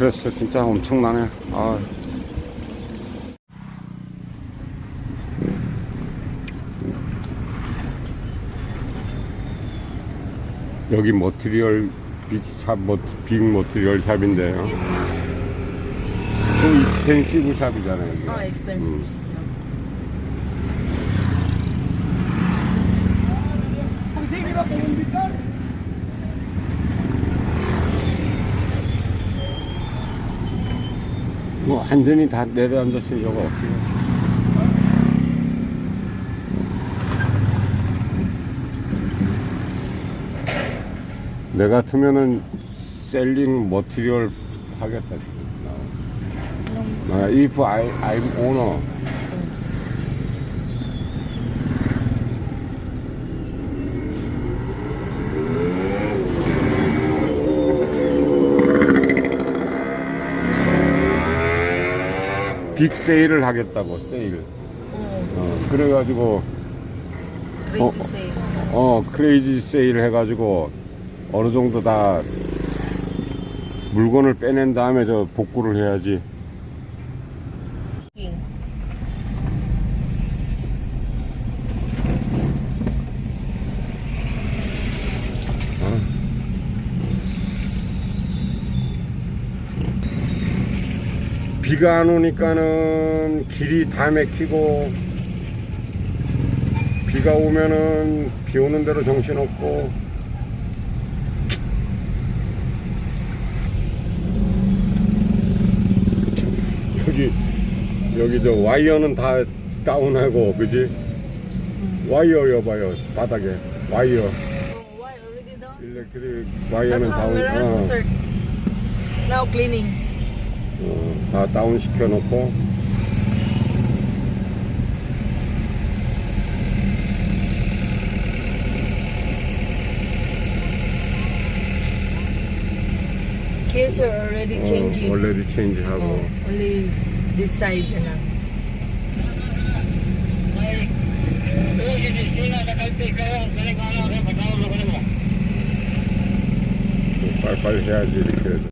스트레스 진짜 엄청나네. 아. 여기 머티리얼 빅샵, 머, 빅 머티리얼 샵인데요. 또 익스펜시브 샵이잖아요. Oh, expensive. 뭐 완전히 다 내려앉았어요. 내 같으면은 셀링 머티리얼 하겠다 지금. 나 if I I'm owner. 빅 세일을 하겠다고 세일. 어, 그래가지고 어. sale. 어 크레이지 세일 해가지고 어느 정도 다 물건을 빼낸 다음에 저 복구를 해야지. 비가 안 오니까는 길이 다 막히고 비가 오면은 비 오는 대로 정신없고 여기 여기 저 와이어는 다 다운하고 그지 와이어 여봐요 바닥에 와이어? 일렉트릭 와이어는 다운 어. Now cleaning. 어, 다 다운 시켜 놓고 Gears are already 어, changing. 원래 리체인지 하고 Oh, only this side lang. 빨리빨리 해야지 이렇게 해서.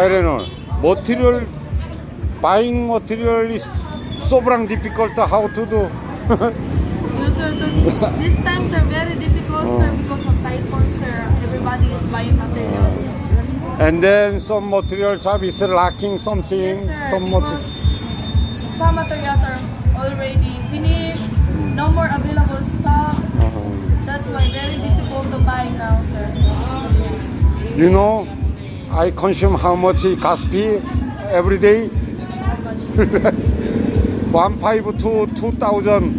Tylenol. Material, buying material is so very difficult how to do. these times are very difficult, oh. sir, because of typhoid, sir. Everybody is buying materials. Oh. And then some materials are is lacking something. Yes, sir, some, mat some materials are already finished. No more available stock. Uh -huh. That's why very difficult to buy now, sir. You know, I consume how much gas fee every day one five to two thousand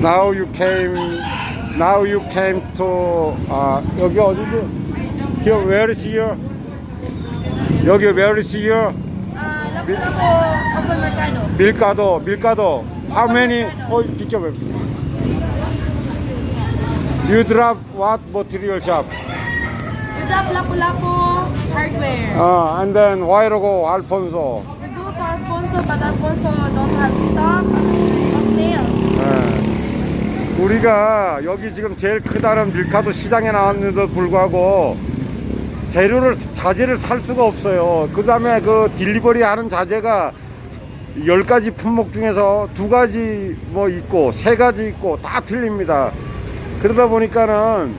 now you came now you came to 아 여기 어디지? Here where is here? 여기 where is here? Ah, Mercado. 밀가도 밀가도 how many 어 비켜봐 You drop what material shop? You have Lapu-Lapu hardware. 어 and then 와이로고 알폰소 We go to Alfonso, but Alfonso don't have stock of nails. 예. 우리가 여기 지금 제일 크다는 밀가도 시장에 나왔는데도 불구하고 재료를 자재를 살 수가 없어요. 그 다음에 그 딜리버리 하는 자재가 열 가지 품목 중에서 두 가지 뭐 있고 세 가지 있고 다 틀립니다. 그러다 보니까는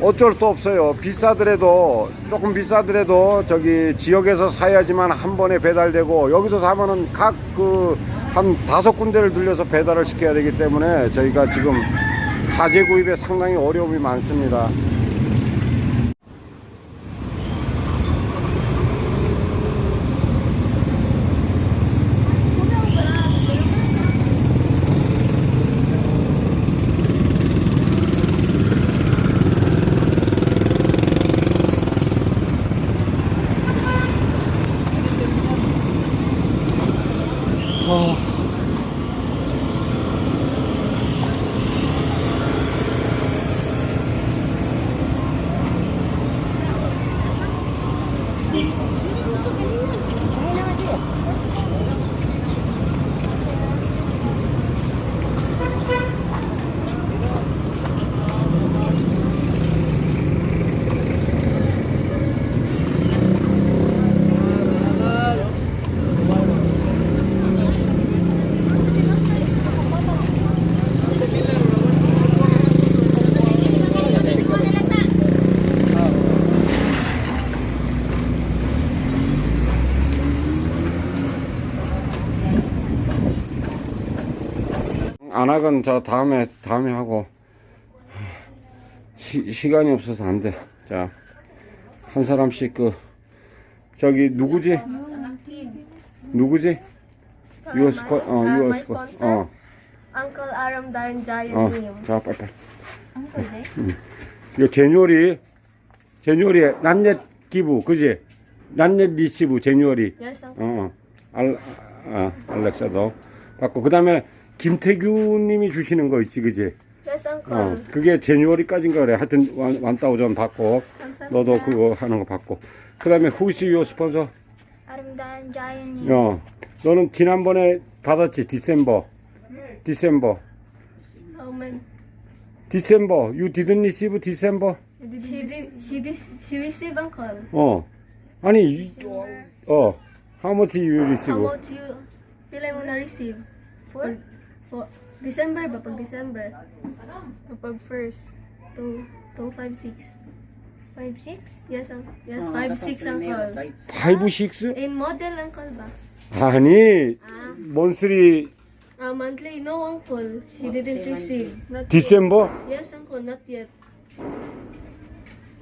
어쩔 수 없어요. 비싸더라도 조금 비싸더라도 저기 지역에서 사야지만 한 번에 배달되고 여기서 사면은 각 그 한 다섯 군데를 들려서 배달을 시켜야 되기 때문에 저희가 지금 자재 구입에 상당히 어려움이 많습니다. 안학은 저 다음에 다음에 하고 시, 시간이 없어서 안 돼. 자, 한 사람씩 그 저기 누구지? 누구지? 유어 스쿼 어 유어 sponsor? 어. Uncle Aram Dayan Giant 어. 자. Uncle Day? 이거 제뉴얼이 제뉴얼이 난넷 기부 그지? 난넷 리시브 제뉴얼이 Yes, Uncle. 어, 알, 아, 알렉사도 받고 그 다음에 김태규 님이 주시는 거 있지 그지? 어, 그게 제뉴얼이까지인가 그래. 하여튼 완, 완따오전 받고 감사합니다. 너도 그거 하는 거 받고 그 다음에 후시 유어 스폰서 Giant Neil. 어, 너는 지난번에 받았지 디셈버 디셈버 Oh man. 디셈버 you didn't receive 디셈버 She did. She did. She received Uncle. 어 아니 이- 어 how much you How receive about you? Pila mo na receive? For? For December ba? Pag December? Pag first. Two, two, five, six. Five, six? Yes, Uncle. Yes, five, six, Uncle. 5, 6? In model, Uncle ba? 아니 Ah. monthly Uh, monthly, no, Uncle. She didn't receive. Not yet. 디셈버 Yes, Uncle, not yet.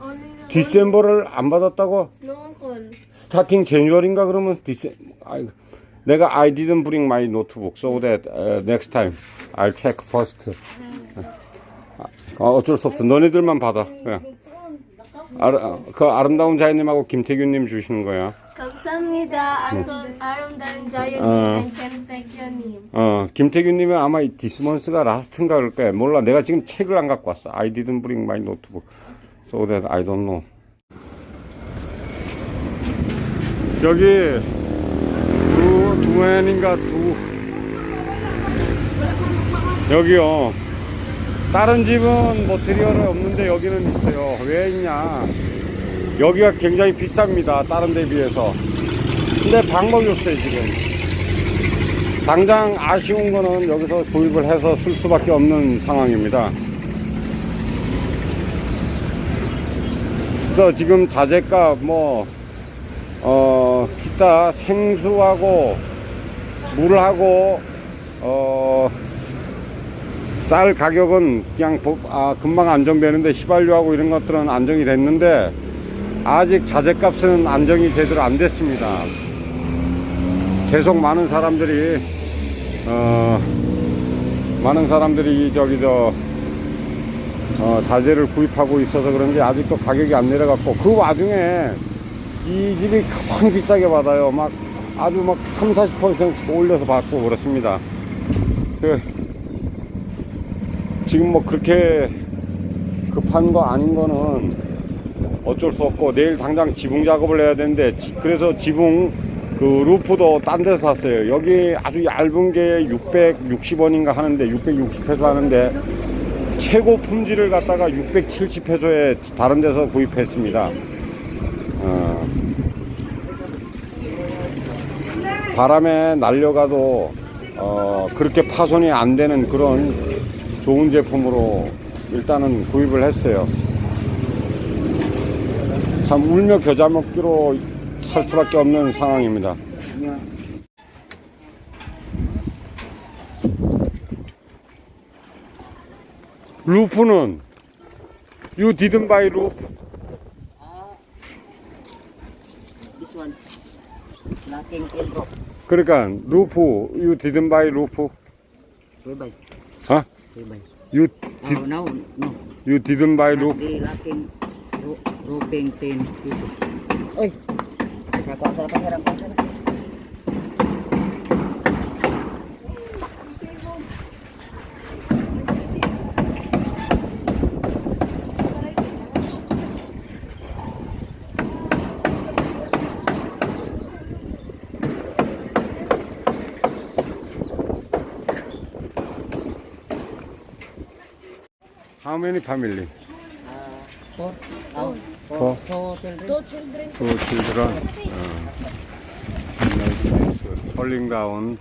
Only na- 디셈버를 안 받았다고 No, Uncle. 스타팅 제뉴얼인가 그러면 디셈 아이고 내가 I didn't bring my notebook so that uh, next time I'll check first 어, 어쩔 수 없어 너네들만 받아 그냥 아, 그 아름다운 자연님하고 김태균님 주시는 거야 감사합니다. Uncle 아름다운 자연님 어. 캔택연님. 어 김태균님은 아마 이 디스먼스가 라스트인가 그럴 거야 몰라 내가 지금 책을 안 갖고 왔어 I didn't bring my notebook so that I don't know 여기 두, 두엔인가 두. 여기요. 다른 집은 뭐 트리얼은 없는데 여기는 있어요. 왜 있냐? 여기가 굉장히 비쌉니다. 다른 데 비해서. 근데 방법이 없어요 지금. 당장 아쉬운 거는 여기서 구입을 해서 쓸 수밖에 없는 상황입니다. 그래서 지금 자재값 뭐, 어, 기타 생수하고 물하고, 어, 쌀 가격은 그냥 보- 아, 금방 안정되는데 휘발유하고 이런 것들은 안정이 됐는데 아직 자재값은 안정이 제대로 안 됐습니다. 계속 많은 사람들이 어, 많은 사람들이 저기 저 어, 자재를 구입하고 있어서 그런지 아직도 가격이 안 내려갔고 그 와중에 이 집이 가장 비싸게 받아요. 막 아주 막 3, 40%씩 올려서 받고 그렇습니다. 그 지금 뭐 그렇게 급한 거 아닌 거는 어쩔 수 없고 내일 당장 지붕 작업을 해야 되는데 지- 그래서 지붕 그 루프도 딴 데서 샀어요. 여기 아주 얇은 게 660원인가 하는데 660페소 하는데 최고 품질을 갖다가 670페소에 다른 데서 구입했습니다. 바람에 날려가도 어, 그렇게 파손이 안 되는 그런 좋은 제품으로 일단은 구입을 했어요. 참 울며 겨자 먹기로 살 수밖에 없는 상황입니다. 루프는 you didn't buy roof. This one. Lacking elbow. 그러니까 루프 you didn't buy roof. We buy. Huh? We buy. You Oh, did no, no. you didn't buy roof. The lacking ro- roofing 10 pieces. Oy! Sa ko sa pangarang ko sana. How many family? Ah, four. Oh, Four. four, four children. Two children. Two children. Uh, falling down.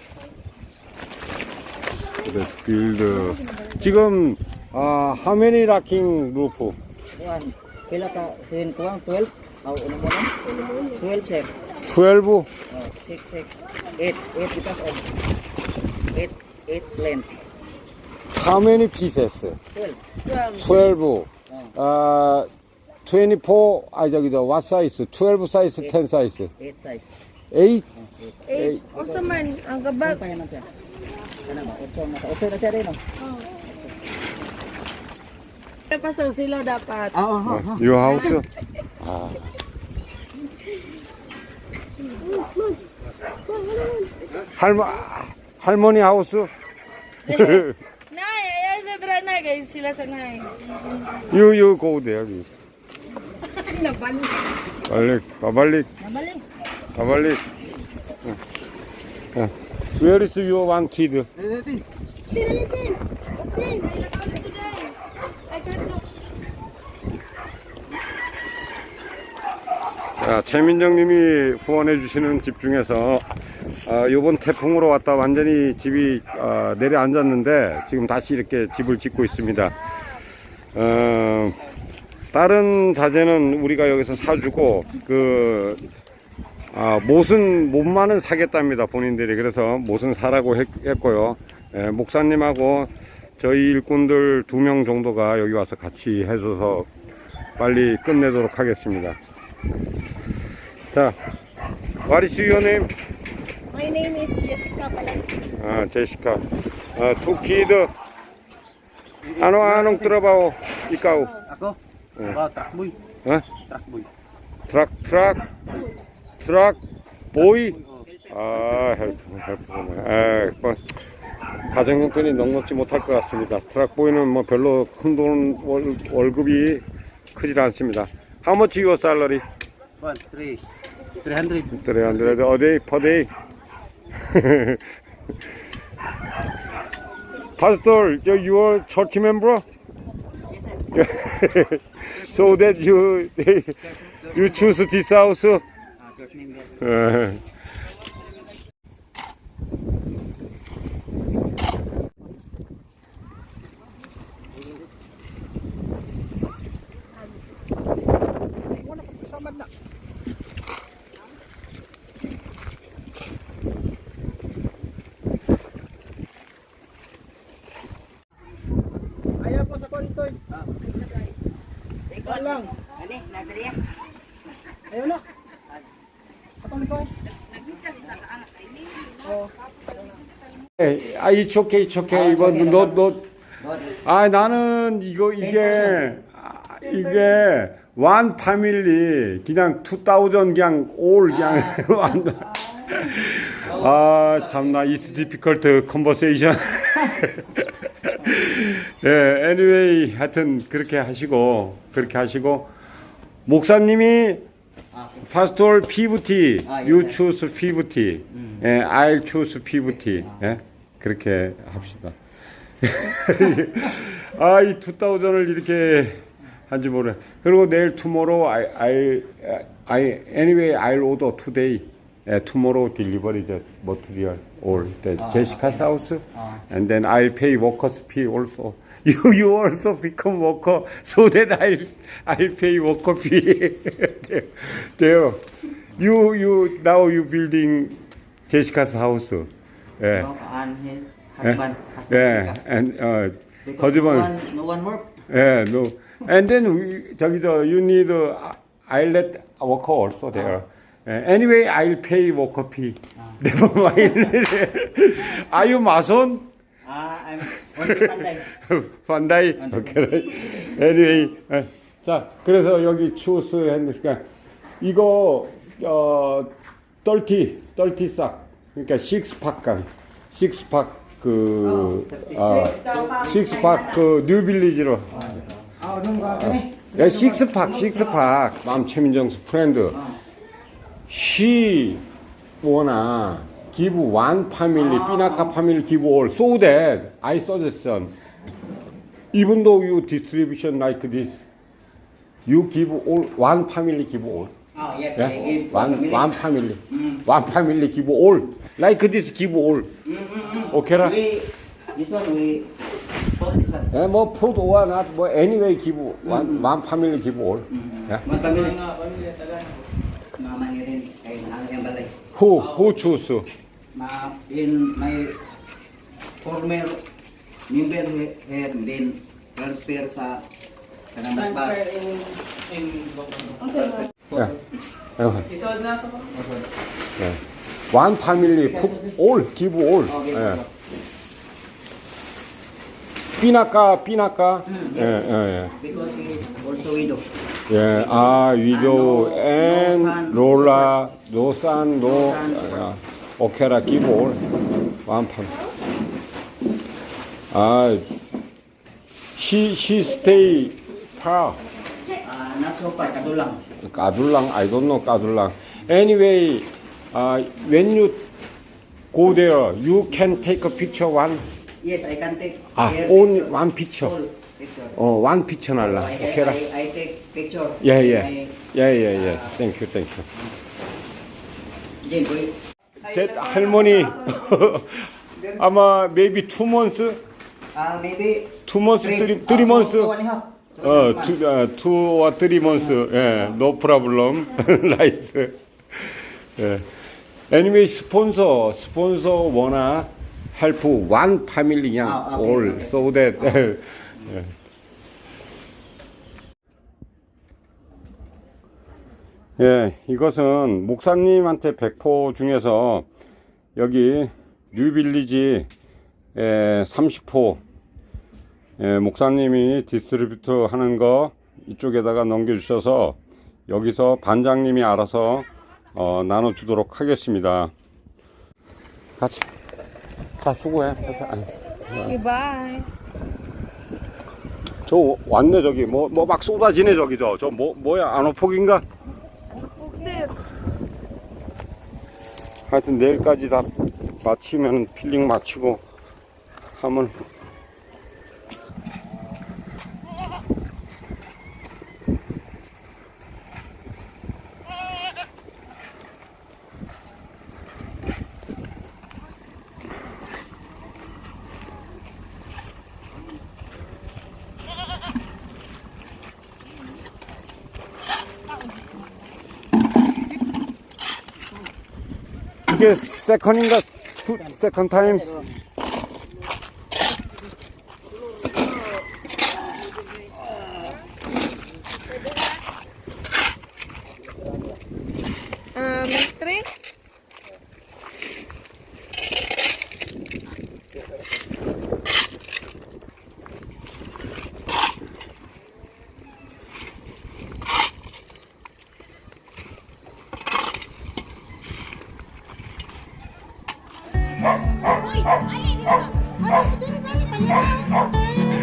The build. 지금 아, how many racking roof? Yan. Pila ka? Sin kuwang 12? Oh, ano mo lang? 12 sir. 12? Oh, 6, 6. 8. 8 because of 8, 8 length. How many pieces? 12. Twelve. 12. 아, 24, 아, 저기, 저, what size? 12 size, 10 size. 8 size. 8? Eight. Asa man ang gabag. Ano siya? Ba? 8 na, 8 na siya rin, oh. Pastor sila dapat. Oo, oo, oo. 요 하우스? 아. 할머, 할머니 하우스? Sa dra na guys sila sa nay. You, you go there. Naban. 빨리, 가발릭. Nabalik. 가발릭. 응. 응. Where is your one kid? 자, 최민정 님이 후원해 주시는 집 중에서 아, 요번 태풍으로 왔다 완전히 집이 아, 내려앉았는데 지금 다시 이렇게 집을 짓고 있습니다. 어, 다른 자재는 우리가 여기서 사주고 그 아, 못은 못만은 사겠답니다 본인들이 그래서 못은 사라고 했, 했고요. 예, 목사님하고 저희 일꾼들 두 명 정도가 여기 와서 같이 해줘서 빨리 끝내도록 하겠습니다. 자, what is your name? My name is Jessica Palantes. 아, 제시카. 아, kid. Ano anong trabaho ikaw? Ako? Ah, truck boy. 어? Truck boy. 트럭 트럭 트럭 보이. 아, 헬프 헬프네. 아, 뭐 가정 형편이 넉넉지 못할 것 같습니다. 트럭 보이는 뭐 별로 큰 돈 월급이 크질 않습니다. How much your salary? One, three. 300. 300 a day per day. Pastor, you are church member? so that you you choose this house? Ah, Lang. Na. 아, it's okay, it's okay. 이번 너, 너, 아, 나는 이거 이게 아, 이게 one family 그냥 2000 그냥 all 그냥 아, 참나 it's difficult conversation. 예, anyway 하여튼 그렇게 하시고 그렇게 하시고 목사님이 파스톨 피부티, 아, 예, you 예. choose 피부티, 예, I'll choose 피부티, 예, 그렇게 합시다. 아, 이 2000을 이렇게 한지 모르. 그리고 내일 tomorrow I, I, I, anyway I'll order today. uh, tomorrow delivery the material or the Ah, Jessica's house, Ah. and then I'll pay workers fee also. You you also become worker so that I'll I'll pay worker fee. there. You you now you building Jessica's house. Yeah. No, and his husband. husband yeah, Jessica. and uh, Because no husband. one, no one work. Yeah, no. And then we, 저기 저 you need uh, I'll let worker also there. Uh, anyway, I'll pay worker fee. Never mind. Are you mason? Ah, I'm only Panday. 반다이. 오케이. Anyway, 어, 자 그래서 여기 추스 했으니까 이거 어 떨티 떨티 싹 그러니까 식스팍간 식스팍 그 어, 식스팍 그 뉴빌리지로. 야, 식스팍, 식스팍. 맘 최민정수 프렌드. She wanna give one family, Pinaka family give all. So that I suggestion, even though you distribution like this, you give all, one family give all. Oh, yes? I give One, one family. One family give all. Like this give all. Okay, 라? We, this one we put this one. 예, 뭐 food or not, 뭐 anyway give one, one family give all. Yeah? One family. Mama ni rin kay ang yang balay. Who, who choose? Ma in my former member here din transfer sa kanang Transfer bus. in... 야. 예. One family put all give all. 예. 삐나까 삐나까. 예, 예, 예. Because he is also widow. 예. 아, 위도 and 롤라 노산 노 야. 오케라. One family. 아, she she stay far. Ah, not so far kadulang. 까둘랑 I don't know 까둘랑 anyway uh, when you go there you can take a picture one Yes, I can take 아 only one picture picture. 어 one picture 날라 I, 오케이 라 I, I take picture. 예예 예예예 thank you thank you Jen, boy. That 할머니 아마 maybe two months Ah, maybe two months three, three, ah, two- months two and a half. Two and a 어 half months. two, uh, two or three months 예 no problem nice 예 anyway sponsor sponsor wanna help one family 그냥 아, 아, all 오케이. so that 예. 예, 이것은 목사님한테 백포 중에서 여기 뉴빌리지 예, 30호 예, 목사님이 디스트리뷰터 하는 거 이쪽에다가 넘겨주셔서 여기서 반장님이 알아서 어, 나눠주도록 하겠습니다. 같이. 자, 수고해. Bye. 저 왔네, 저기. 뭐, 뭐 막 쏟아지네, 저기. 저, 저 뭐, 뭐야, 안호폭인가? 하여튼 내일까지 다 마치면 필링 마치고 하면 이게 세컨인가 투, 세컨 타임 Try, try. Ay, ay, ay, ay, ay, ay, ay, ay,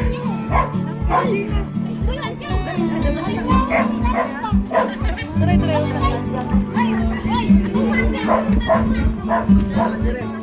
ay, ay,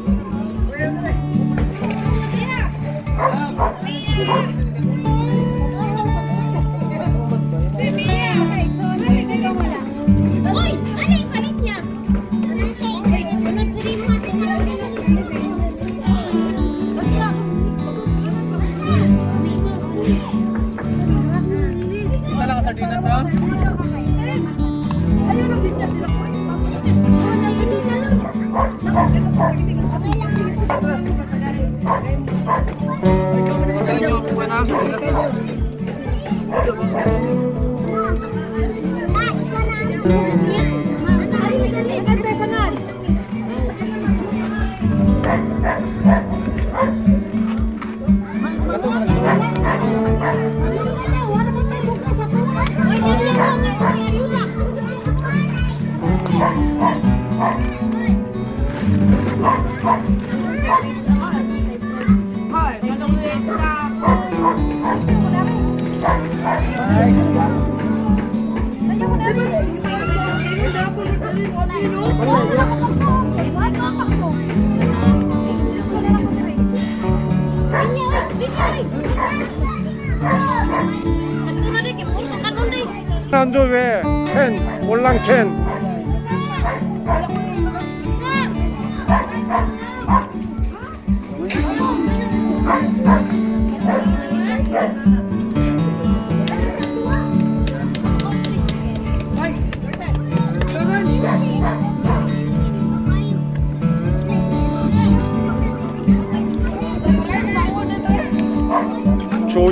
안줘 왜? 캔 몰랑 캔.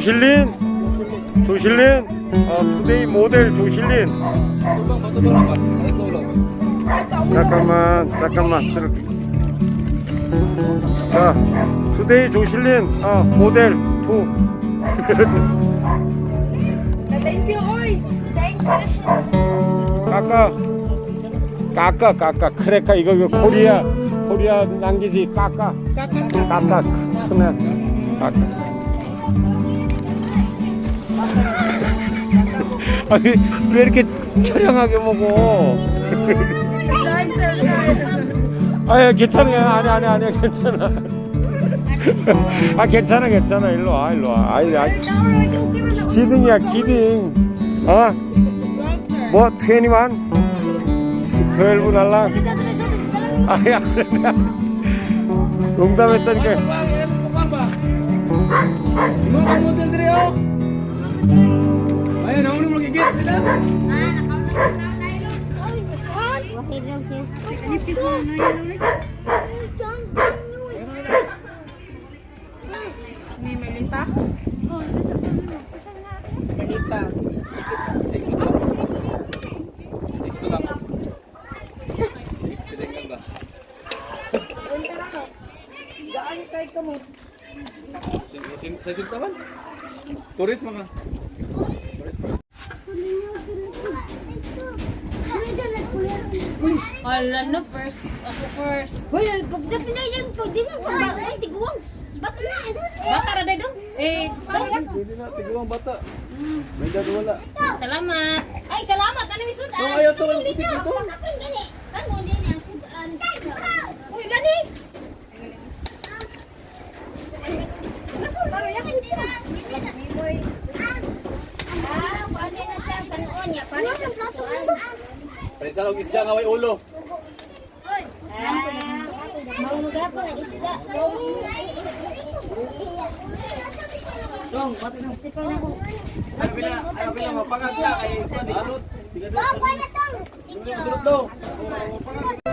조실린? 조실린? 어, 투데이 모델 조실린. 잠깐만 잠깐만. 자 투데이 조실린. 어, 모델 oy. 까까. 까까 까까. 크레카 이거 이거 코리아 코리아 남기지. 까까. 까까. 스네. 까까 아니 왜 이렇게 처량하게 먹어 아예 괜찮아 아니 아니 아니 괜찮아 아 괜찮아 괜찮아 일로 와 일로 와 아이 아 기딩이야 기딩 어? 뭐 21? 12 날라? 아야 그래 농담했다니까 Mga model dire oh. Ayan, nauna mo gigit nila. Ni Melita. Melita. Next mo lang. Next lang. Next lang ba? Sin- sin- Sa sintaman? Turis mga. Turis pa. Wala no, first. Ako first. Hoy, pag napinay din, pag di mo pag ay tiguang. Baka na, Baka ra daw. Eh. Pwede na, tiguang bata. May dad wala. Salamat. Ay, salamat. Ano yung sudan? Ayaw to, ang putik ito. Kapin gani. Kano din ang sudan. Uy, gani. Prinsa og isda nga way ulo. Mamuga pa nga isda. Dong, pati dong. Na ano, ko. Abi na, abi na mapangat na kay Dong, wala dong. Dong, dong.